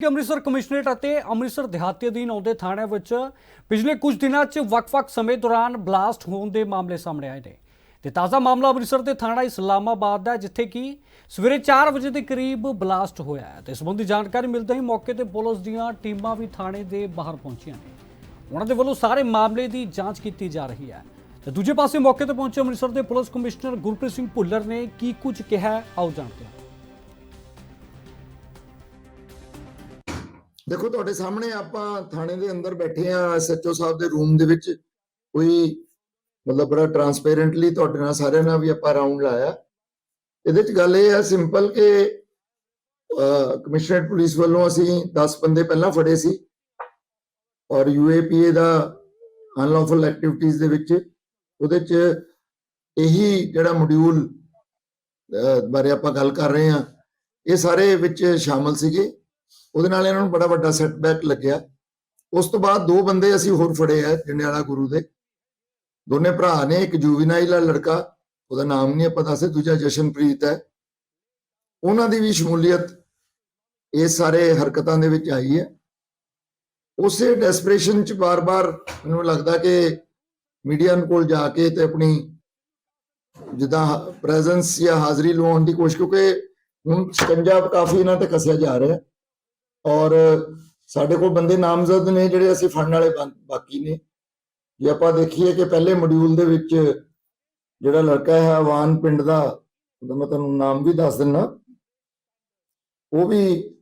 ਕਿ ਅੰਮ੍ਰਿਤਸਰ ਕਮਿਸ਼ਨਰੇਟ ਅਤੇ ਅੰਮ੍ਰਿਤਸਰ ਦਿਹਾਤੀ ਅਧੀਨ ਆਉਂਦੇ ਥਾਣਿਆਂ ਵਿੱਚ ਪਿਛਲੇ ਕੁਝ ਦਿਨਾਂ 'ਚ ਵੱਖ-ਵੱਖ ਸਮੇਂ ਦੌਰਾਨ ਬਲਾਸਟ ਹੋਣ ਦੇ ਮਾਮਲੇ ਸਾਹਮਣੇ ਆਏ ਨੇ। ਤੇ ਤਾਜ਼ਾ ਮਾਮਲਾ ਅੰਮ੍ਰਿਤਸਰ ਦੇ ਥਾਣਾ ਇਸਲਾਮਾਬਾਦ ਦਾ ਜਿੱਥੇ ਕਿ ਸਵੇਰੇ 4 ਵਜੇ ਦੇ ਕਰੀਬ ਬਲਾਸਟ ਹੋਇਆ ਹੈ। ਤੇ ਇਸ ਸੰਬੰਧੀ ਜਾਣਕਾਰੀ ਮਿਲਦੇ ਹੀ ਮੌਕੇ ਤੇ ਪੁਲਿਸ ਦੀਆਂ ਟੀਮਾਂ ਵੀ ਥਾਣੇ ਦੇ ਬਾਹਰ ਪਹੁੰਚੀਆਂ ਨੇ। ਉਹਨਾਂ ਦੇ ਵੱਲੋਂ ਸਾਰੇ ਮਾਮਲੇ ਦੀ ਜਾਂਚ ਕੀਤੀ ਜਾ ਰਹੀ ਹੈ। ਤੇ ਦੂਜੇ ਪਾਸੇ ਮੌਕੇ ਤੇ ਪਹੁੰਚੇ ਅੰਮ੍ਰਿਤਸਰ ਦੇ ਪੁਲਿਸ ਕਮਿਸ਼ਨਰ ਗੁਰਪ੍ਰੀਤ ਸਿੰਘ ਭੁੱਲਰ ਨੇ ਕੀ ਕੁਝ ਕਿਹਾ ਆਓ ਜਾਣਦੇ ਹਾਂ। ਦੇਖੋ, ਤੁਹਾਡੇ ਸਾਹਮਣੇ ਆਪਾਂ ਥਾਣੇ ਦੇ ਅੰਦਰ ਬੈਠੇ ਆ ਐਸਐਚਓ ਸਾਹਿਬ ਦੇ ਰੂਮ ਦੇ ਵਿੱਚ। ਕੋਈ ਮਤਲਬ ਬੜਾ ਟਰਾਂਸਪੇਰੈਂਟਲੀ ਤੁਹਾਡੇ ਨਾਲ ਸਾਰਿਆਂ ਨਾਲ ਵੀ ਆਪਾਂ ਰਾਉਂਡ ਲਾਇਆ। ਇਹਦੇ ਚ ਗੱਲ ਇਹ ਹੈ ਸਿੰਪਲ ਕਿ ਕਮਿਸ਼ਨਰੇਟ ਪੁਲਿਸ ਵੱਲੋਂ ਅਸੀਂ 10 ਬੰਦੇ ਪਹਿਲਾਂ ਫੜੇ ਸੀ। ਔਰ ਯੂਏਪੀਏ ਦਾ ਅਨਲੌਫਲ ਐਕਟੀਵਿਟੀਜ਼ ਦੇ ਵਿੱਚ ਉਹਦੇ ਚ ਇਹੀ ਜਿਹੜਾ ਮੋਡਿਊਲ ਬਾਰੇ ਆਪਾਂ ਗੱਲ ਕਰ ਰਹੇ ਹਾਂ, ਇਹ ਸਾਰੇ ਵਿੱਚ ਸ਼ਾਮਲ ਸੀਗੇ। ਉਹਦੇ ਨਾਲ ਇਹਨਾਂ ਨੂੰ ਬੜਾ ਵੱਡਾ ਸੈਟਬੈਕ ਲੱਗਿਆ। ਉਸ ਤੋਂ ਬਾਅਦ ਦੋ ਬੰਦੇ ਅਸੀਂ ਹੋਰ ਫੜੇ ਆ ਜੰਡਿਆਲਾ ਗੁਰੂ ਦੇ। ਦੋਨੇ ਭਰਾ ਨੇ, ਇੱਕ ਜੂਵੀਨਾਈਲ ਆ ਲੜਕਾ, ਉਹਦਾ ਨਾਮ ਨਹੀਂ ਆਪਾਂ ਦੱਸੇ ਦੂਜਾ ਜਸ਼ਨਪ੍ਰੀਤ ਹੈ। ਉਹਨਾਂ ਦੀ ਵੀ ਸ਼ਮੂਲੀਅਤ ਇਹ ਸਾਰੇ ਹਰਕਤਾਂ ਦੇ ਵਿੱਚ ਆਈ ਹੈ। ਉਸੇ ਡੈਸਪਰੇਸ਼ਨ ਚ ਬਾਰ-ਬਾਰ ਮੈਨੂੰ ਲੱਗਦਾ ਕਿ ਮੀਡੀਆ ਕੋਲ ਜਾ ਕੇ ਤੇ ਆਪਣੀ ਜਿੱਦਾਂ ਪ੍ਰੈਜ਼ੈਂਸ ਜਾਂ ਹਾਜ਼ਰੀ ਲਵਾਉਣ ਦੀ ਕੋਸ਼ਿਸ਼, ਕਿਉਂਕਿ ਹੁਣ ਸ਼ਿਕੰਜਾ ਕਾਫੀ ਇਹਨਾਂ ਤੇ ਕੱਸਿਆ ਜਾ ਰਿਹਾ। ਔਰ ਸਾਡੇ ਕੋਲ ਬੰਦੇ ਨਾਮਜ਼ਦ ਨੇ ਜਿਹੜੇ ਅਸੀਂ ਫੜਨ ਵਾਲੇ ਬਾ- ਬਾਕੀ ਨੇ। ਜੇ ਆਪਾਂ ਦੇਖੀਏ ਕਿ ਪਹਿਲੇ ਮੋਡਿਊਲ ਦੇ ਵਿੱਚ ਜਿਹੜਾ ਲੜਕਾ ਹੈ, ਆਵਾਨ ਪਿੰਡ ਦਾ, ਉਹਦਾ ਮੈਂ ਤੁਹਾਨੂੰ ਨਾਮ ਵੀ ਦੱਸ ਦਿੰਨਾ। ਉਹ ਵੀ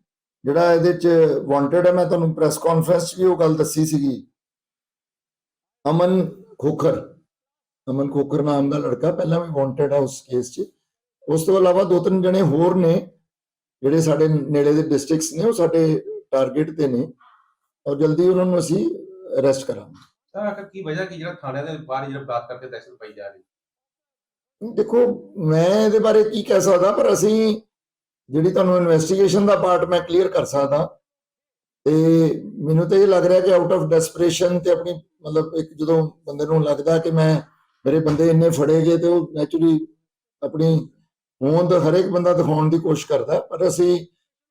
ਜਿਹੜਾ ਇਹਦੇ ਚ ਵਾਂਟਡ ਹੈ, ਮੈਂ ਤੁਹਾਨੂੰ ਪ੍ਰੈਸ ਕਾਨਫਰੰਸ 'ਚ ਵੀ ਉਹ ਗੱਲ ਦੱਸੀ ਸੀਗੀ। ਅਮਨ ਖੋਖਰ। ਅਮਨ ਖੋਖਰ ਨਾਮ ਦਾ ਲੜਕਾ ਪਹਿਲਾਂ ਵੀ ਵਾਂਟਡ ਆ ਉਸ ਕੇਸ 'ਚ। ਉਸ ਤੋਂ ਇਲਾਵਾ ਦੋ ਤਿੰਨ ਜਣੇ ਹੋਰ ਨੇ। ਜਿਹੜੇ ਸਾਡੇ ਨੇੜੇ ਦੇ ਡਿਸਟ੍ਰਿਕਟਸ ਨੇ ਉਹ ਸਾਡੇ ਟਾਰਗੇਟ ਤੇ ਨੇ। ਔਰ ਜਲਦੀ ਉਹਨਾਂ ਨੂੰ ਅਸੀਂ ਅਰੈਸਟ ਕਰਾਂਗੇ। ਸਰ ਆਖਰ ਕੀ ਵਜ੍ਹਾ ਕੀ ਜਿਹੜਾ ਥਾਣਿਆਂ ਦੇ ਬਾਹਰ ਜਿਹੜਾ ਬਾਤ ਕਰਕੇ ਦਹਿਸ਼ਤ ਪਾਈ ਜਾ ਰਹੀ? ਦੇਖੋ ਮੈਂ ਇਹਦੇ ਬਾਰੇ ਕੀ ਕਹਿ ਸਕਦਾ ਪਰ ਅਸੀਂ ਜਿਹੜੀ ਤੁਹਾਨੂੰ ਇਨਵੈਸਟੀਗੇਸ਼ਨ ਦਾ ਪਾਰਟ ਮੈਂ ਕਲੀਅਰ ਕਰ ਸਕਦਾ ਤੇ ਮੈਨੂੰ ਤਾਂ ਇਹ ਲੱਗ ਰਿਹਾ ਕਿ ਆਊਟ ਆਫ ਡੈਸਪਰੇਸ਼ਨ ਤੇ ਆਪਣੀ ਮਤਲਬ ਇੱਕ ਜਦੋਂ ਬੰਦੇ ਨੂੰ ਲੱਗਦਾ ਕਿ ਮੈਂ ਮੇਰੇ ਬੰਦੇ ਇੰਨੇ ਫੜੇ ਗਏ ਤੇ ਉਹ ਨੈਚੁਰਲੀ ਆਪਣੀ ਹੋਂਦ ਹਰੇਕ ਬੰਦਾ ਦਿਖਾਉਣ ਦੀ ਕੋਸ਼ਿਸ਼ ਕਰਦਾ ਪਰ ਅਸੀਂ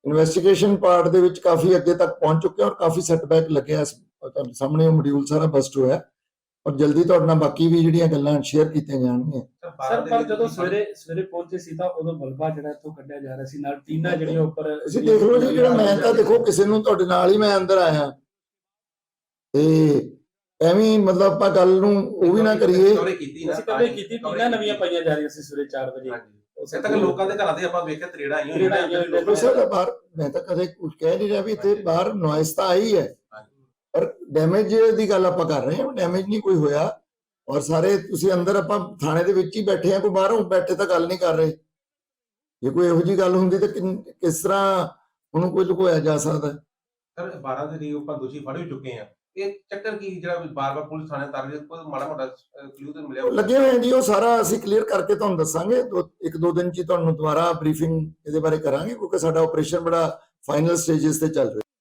ਇਨਵੈਸਟੀਗੇਸ਼ਨ ਪਾਰਟ ਦੇ ਵਿੱਚ ਕਾਫੀ ਅੱਗੇ ਤੱਕ ਪਹੁੰਚ ਚੁੱਕੇ ਹਾਂ ਔਰ ਕਾਫੀ ਸੈਟਬੈਕ ਲੱਗਿਆ ਇਸ ਤੁਹਾਡੇ ਸਾਹਮਣੇ ਉਹ ਮੋਡਿਊਲ ਸਾਰਾ ਬਸਟ ਹੋਇਆ ਔਰ ਜਲਦੀ ਤੁਹਾਡੇ ਨਾਲ ਬਾਕੀ ਵੀ ਜਿਹੜੀਆਂ ਗੱਲਾਂ ਸ਼ੇਅਰ ਕੀਤੀਆਂ ਜਾਣਗੀਆਂ। ਸਰ ਪਰ ਜਦੋਂ ਸਵੇਰੇ ਸਵੇਰੇ ਪਹੁੰਚੇ ਸੀ ਤਾਂ ਉਦੋਂ ਮਲਬਾ ਜਿਹੜਾ ਇੱਥੋਂ ਕੱਢਿਆ ਜਾ ਰਿਹਾ ਸੀ ਨਾਲ ਟੀਨਾ ਜਿਹੜੀਆਂ ਉੱਪਰ ਤੁਸੀਂ ਦੇਖ ਲਓ ਜੀ ਜਿਹੜਾ ਮੈਂ ਤਾਂ ਦੇਖੋ ਕਿਸੇ ਨੂੰ ਤੁਹਾਡੇ ਨਾਲ ਹੀ ਮੈਂ ਅੰਦਰ ਆਇਆ। ਤੇ ਐਵੇਂ ਮਤਲਬ ਆਪਾਂ ਗੱਲ ਨੂੰ ਉਹ ਵੀ ਨਾ ਕਰੀਏ। ਅਸੀਂ ਕਦੇ ਕੀਤੀ ਟੀਨਾ ਨਵੀਆਂ ਪਾਈਆਂ ਜਾ ਰਹੀਆਂ ਸੀ ਸਵੇਰੇ 4 ਵਜੇ। ਹਾਂਜੀ। ਉਸੇ ਤੱਕ ਲੋਕਾਂ ਦੇ ਘਰਾਂ ਦੇ ਆਪਾਂ ਵੇਖਿਆ ਤਰੇੜਾ ਆਈਆਂ ਹੋਈਆਂ ਸਰ ਬਾਹਰ ਮੈਂ ਤਾਂ ਕਦੇ ਕੁਝ ਕਹਿ ਨਹੀਂ ਰਿਹਾ ਵੀ ਇੱਥੇ ਬਾਹਰ ਨੋਇਸ ਤਾਂ ਆਈ ਹੈ। ਪਰ ਡੈਮੇਜ ਦੀ ਗੱਲ ਆਪਾਂ ਕਰ ਰਹੇ ਹਾਂ ਡੈਮੇਜ ਨਹੀਂ ਕੋਈ ਹੋਇਆ। ਔਰ ਸਾਰੇ ਤੁਸੀਂ ਅੰਦਰ ਆਪਾਂ ਥਾਣੇ ਦੇ ਵਿੱਚ ਹੀ ਬੈਠੇ ਆ ਕੋਈ ਬਾਹਰੋਂ ਬੈਠੇ ਤਾਂ ਗੱਲ ਨਹੀਂ ਕਰ ਰਹੇ। ਜੇ ਕੋਈ ਇਹੋ ਜੀ ਗੱਲ ਹੁੰਦੀ ਤਾਂ ਕਿਸ ਤਰ੍ਹਾਂ ਉਹਨੂੰ ਕੋਈ ਲੁਕੋਇਆ ਜਾ ਸਕਦਾ? ਸਰ 12 ਦੇ ਲਈ ਆਪਾਂ ਦੋਸ਼ੀ ਫੜ ਵੀ ਚੁੱਕੇ ਆ ਇਹ ਚੱਕਰ ਕੀ ਜਿਹੜਾ ਬਾਰ-ਬਾਰ ਪੁਲਿਸ ਥਾਣੇ ਤਰ ਰਹੀ ਕੋਈ ਮਾੜਾ ਮੋਟਾ ਕਲੂ ਤੇ ਮਿਲਿਆ ਲੱਗੇ ਹੋਏ ਜੀ, ਉਹ ਸਾਰਾ ਅਸੀਂ ਕਲੀਅਰ ਕਰਕੇ ਤੁਹਾਨੂੰ ਦੱਸਾਂਗੇ। ਇੱਕ ਦੋ ਦਿਨ ਚ ਤੁਹਾਨੂੰ ਦੁਬਾਰਾ ਬਰੀਫਿੰਗ ਇਹਦੇ ਬਾਰੇ ਕਰਾਂਗੇ, ਕਿਉਂਕਿ ਸਾਡਾ ਆਪਰੇਸ਼ਨ ਬੜਾ ਫਾਈਨਲ ਸਟੇजेस ਤੇ ਚੱਲ ਰਿਹਾ।